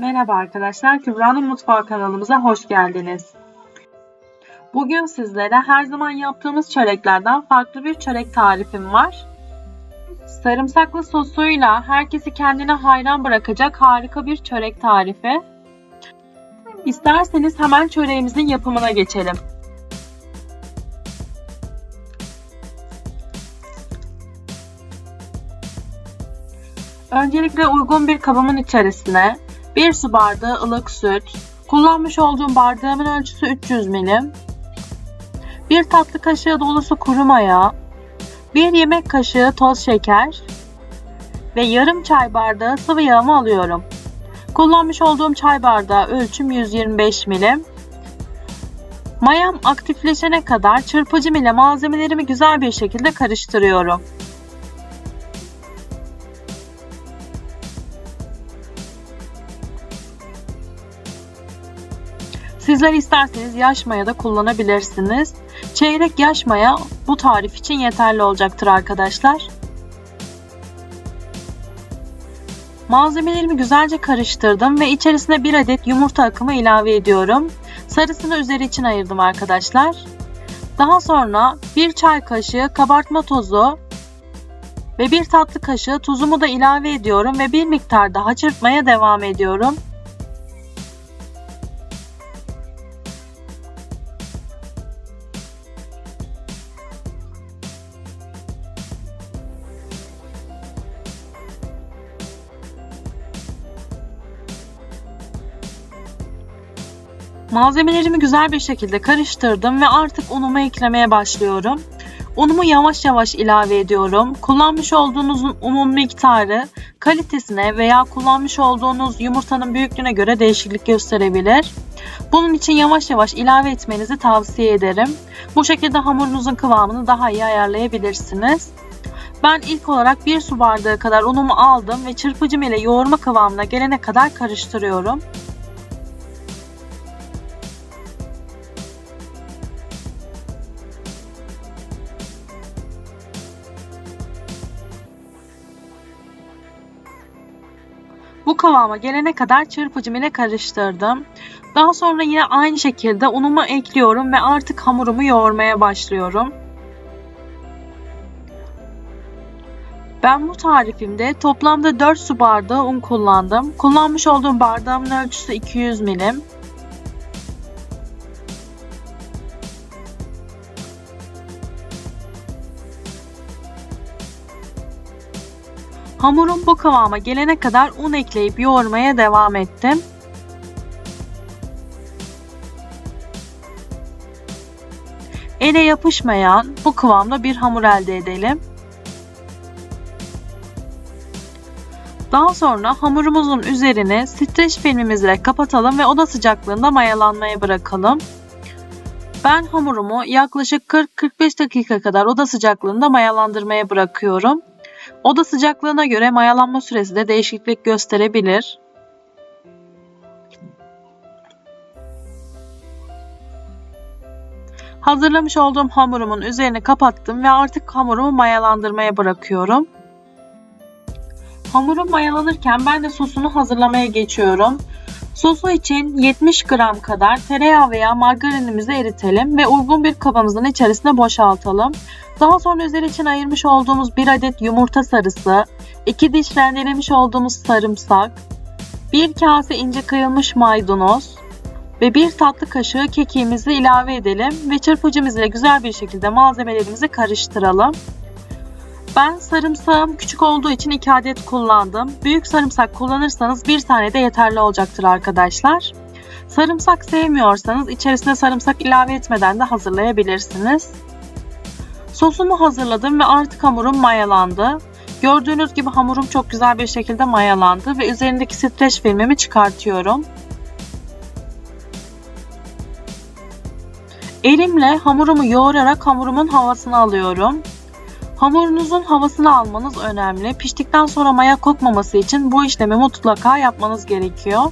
Merhaba arkadaşlar, Kübra'nın Mutfağı kanalımıza hoş geldiniz. Bugün sizlere her zaman yaptığımız çöreklerden farklı bir çörek tarifim var. Sarımsaklı sosuyla herkesi kendine hayran bırakacak harika bir çörek tarifi. İsterseniz hemen çöreğimizin yapımına geçelim. Öncelikle uygun bir kabımın içerisine 1 su bardağı ılık süt, kullanmış olduğum bardağımın ölçüsü 300 milim, 1 tatlı kaşığı dolusu kuru maya, 1 yemek kaşığı toz şeker ve yarım çay bardağı sıvı yağımı alıyorum. Kullanmış olduğum çay bardağı ölçüm 125 milim. Mayam aktifleşene kadar çırpıcım ile malzemelerimi güzel bir şekilde karıştırıyorum. Sizler isterseniz yaş maya da kullanabilirsiniz. Çeyrek yaş maya bu tarif için yeterli olacaktır arkadaşlar. Malzemelerimi güzelce karıştırdım ve içerisine bir adet yumurta akımı ilave ediyorum. Sarısını üzeri için ayırdım arkadaşlar. Daha sonra bir çay kaşığı kabartma tozu ve bir tatlı kaşığı tuzumu da ilave ediyorum ve bir miktar daha çırpmaya devam ediyorum. Malzemelerimi güzel bir şekilde karıştırdım ve artık unumu eklemeye başlıyorum. Unumu yavaş yavaş ilave ediyorum. Kullanmış olduğunuz unun miktarı kalitesine veya kullanmış olduğunuz yumurtanın büyüklüğüne göre değişiklik gösterebilir. Bunun için yavaş yavaş ilave etmenizi tavsiye ederim. Bu şekilde hamurunuzun kıvamını daha iyi ayarlayabilirsiniz. Ben ilk olarak bir su bardağı kadar unumu aldım ve çırpıcım ile yoğurma kıvamına gelene kadar karıştırıyorum. Bu kıvama gelene kadar çırpıcım ile karıştırdım. Daha sonra yine aynı şekilde unumu ekliyorum ve artık hamurumu yoğurmaya başlıyorum. Ben bu tarifimde toplamda 4 su bardağı un kullandım. Kullanmış olduğum bardağımın ölçüsü 200 milim. Hamurum bu kıvama gelene kadar un ekleyip yoğurmaya devam ettim. Ele yapışmayan bu kıvamda bir hamur elde edelim. Daha sonra hamurumuzun üzerine streç filmimizle kapatalım ve oda sıcaklığında mayalanmaya bırakalım. Ben hamurumu yaklaşık 40-45 dakika kadar oda sıcaklığında mayalandırmaya bırakıyorum. Oda sıcaklığına göre mayalanma süresi de değişiklik gösterebilir. Hazırlamış olduğum hamurumun üzerini kapattım ve artık hamurumu mayalandırmaya bırakıyorum. Hamurum mayalanırken ben de sosunu hazırlamaya geçiyorum. Sosu için 70 gram kadar tereyağı veya margarinimizi eritelim ve uygun bir kabımızın içerisine boşaltalım. Daha sonra üzeri için ayırmış olduğumuz bir adet yumurta sarısı, 2 diş rendelemiş olduğumuz sarımsak, 1 kase ince kıyılmış maydanoz ve 1 tatlı kaşığı kekiğimizi ilave edelim ve çırpıcımız ile güzel bir şekilde malzemelerimizi karıştıralım. Ben sarımsağım küçük olduğu için 2 adet kullandım. Büyük sarımsak kullanırsanız bir tane de yeterli olacaktır arkadaşlar. Sarımsak sevmiyorsanız içerisine sarımsak ilave etmeden de hazırlayabilirsiniz. Sosumu hazırladım ve artık hamurum mayalandı. Gördüğünüz gibi hamurum çok güzel bir şekilde mayalandı ve üzerindeki streç filmimi çıkartıyorum. Elimle hamurumu yoğurarak hamurumun havasını alıyorum. Hamurunuzun havasını almanız önemli. Piştikten sonra maya kokmaması için bu işlemi mutlaka yapmanız gerekiyor.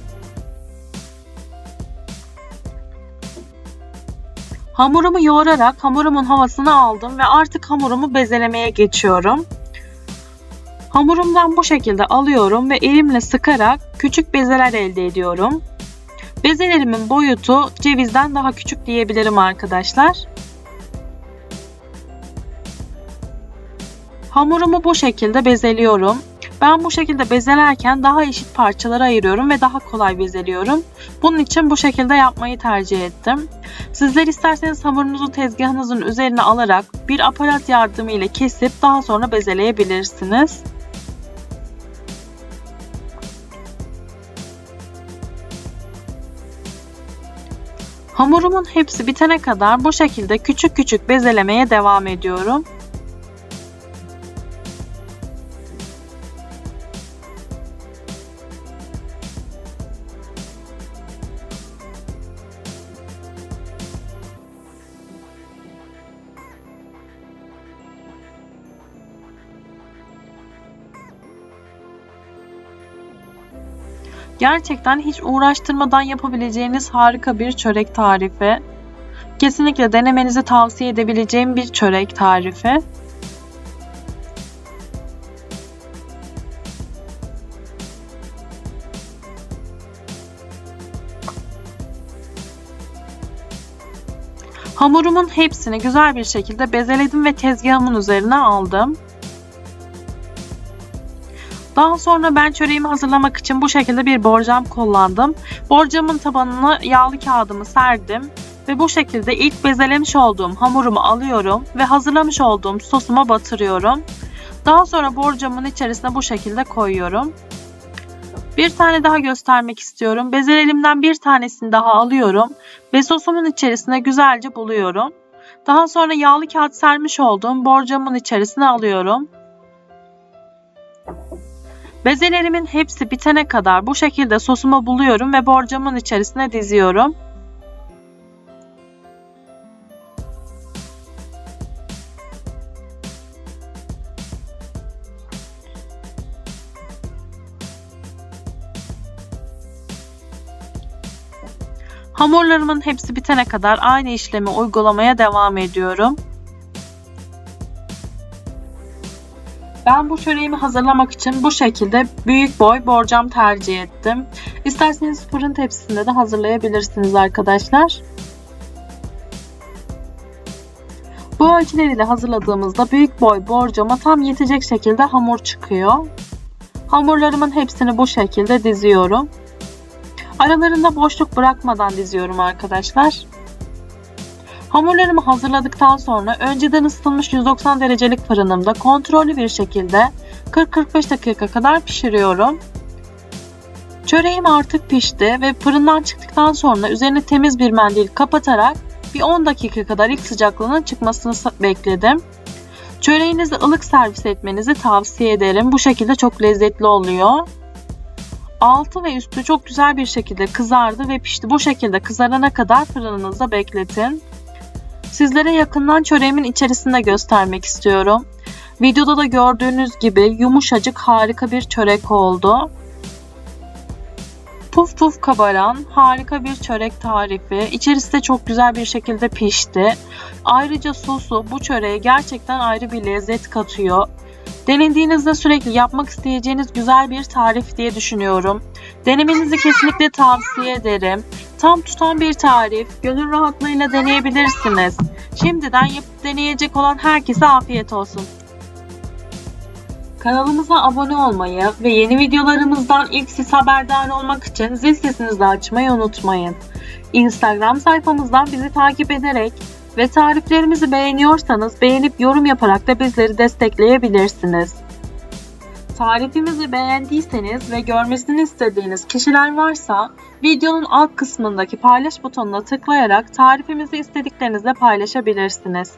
Hamurumu yoğurarak hamurumun havasını aldım ve artık hamurumu bezelemeye geçiyorum. Hamurumdan bu şekilde alıyorum ve elimle sıkarak küçük bezeler elde ediyorum. Bezelerimin boyutu cevizden daha küçük diyebilirim arkadaşlar. Hamurumu bu şekilde bezeliyorum. Ben bu şekilde bezelerken daha eşit parçalara ayırıyorum ve daha kolay bezeliyorum. Bunun için bu şekilde yapmayı tercih ettim. Sizler isterseniz hamurunuzu tezgahınızın üzerine alarak bir aparat yardımıyla kesip daha sonra bezeleyebilirsiniz. Hamurumun hepsi bitene kadar bu şekilde küçük küçük bezelemeye devam ediyorum. Gerçekten hiç uğraştırmadan yapabileceğiniz harika bir çörek tarifi. Kesinlikle denemenizi tavsiye edebileceğim bir çörek tarifi. Hamurumun hepsini güzel bir şekilde bezeledim ve tezgahımın üzerine aldım. Daha sonra ben çöreğimi hazırlamak için bu şekilde bir borcam kullandım. Borcamın tabanına yağlı kağıdımı serdim ve bu şekilde ilk bezelemiş olduğum hamurumu alıyorum ve hazırlamış olduğum sosuma batırıyorum. Daha sonra borcamın içerisine bu şekilde koyuyorum. Bir tane daha göstermek istiyorum. Bezelerimden bir tanesini daha alıyorum ve sosumun içerisine güzelce buluyorum. Daha sonra yağlı kağıt sermiş olduğum borcamın içerisine alıyorum. Bezelerimin hepsi bitene kadar bu şekilde sosumu buluyorum ve borcamın içerisine diziyorum. Hamurlarımın hepsi bitene kadar aynı işlemi uygulamaya devam ediyorum. Ben bu çöreğimi hazırlamak için bu şekilde büyük boy borcam tercih ettim. İsterseniz fırın tepsisinde de hazırlayabilirsiniz arkadaşlar. Bu ölçüleriyle hazırladığımızda büyük boy borcama tam yetecek şekilde hamur çıkıyor. Hamurlarımın hepsini bu şekilde diziyorum. Aralarında boşluk bırakmadan diziyorum arkadaşlar. Hamurlarımı hazırladıktan sonra önceden ısıtılmış 190 derecelik fırınımda kontrollü bir şekilde 40-45 dakika kadar pişiriyorum. Çöreğim artık pişti ve fırından çıktıktan sonra üzerine temiz bir mendil kapatarak bir 10 dakika kadar ilk sıcaklığının çıkmasını bekledim. Çöreğinizi ılık servis etmenizi tavsiye ederim. Bu şekilde çok lezzetli oluyor. Altı ve üstü çok güzel bir şekilde kızardı ve pişti. Bu şekilde kızarana kadar fırınınızda bekletin. Sizlere yakından çöreğimin içerisinde göstermek istiyorum. Videoda da gördüğünüz gibi yumuşacık harika bir çörek oldu. Puf puf kabaran harika bir çörek tarifi. İçerisi de çok güzel bir şekilde pişti. Ayrıca sosu bu çöreğe gerçekten ayrı bir lezzet katıyor. Denediğinizde sürekli yapmak isteyeceğiniz güzel bir tarif diye düşünüyorum. Denemenizi kesinlikle tavsiye ederim. Tam tutan bir tarif, gönül rahatlığıyla deneyebilirsiniz. Şimdiden yapıp deneyecek olan herkese afiyet olsun. Kanalımıza abone olmayı ve yeni videolarımızdan ilk siz haberdar olmak için zil sesinizi açmayı unutmayın. Instagram sayfamızdan bizi takip ederek ve tariflerimizi beğeniyorsanız beğenip yorum yaparak da bizleri destekleyebilirsiniz. Tarifimizi beğendiyseniz ve görmesini istediğiniz kişiler varsa videonun alt kısmındaki paylaş butonuna tıklayarak tarifimizi istediklerinizle paylaşabilirsiniz.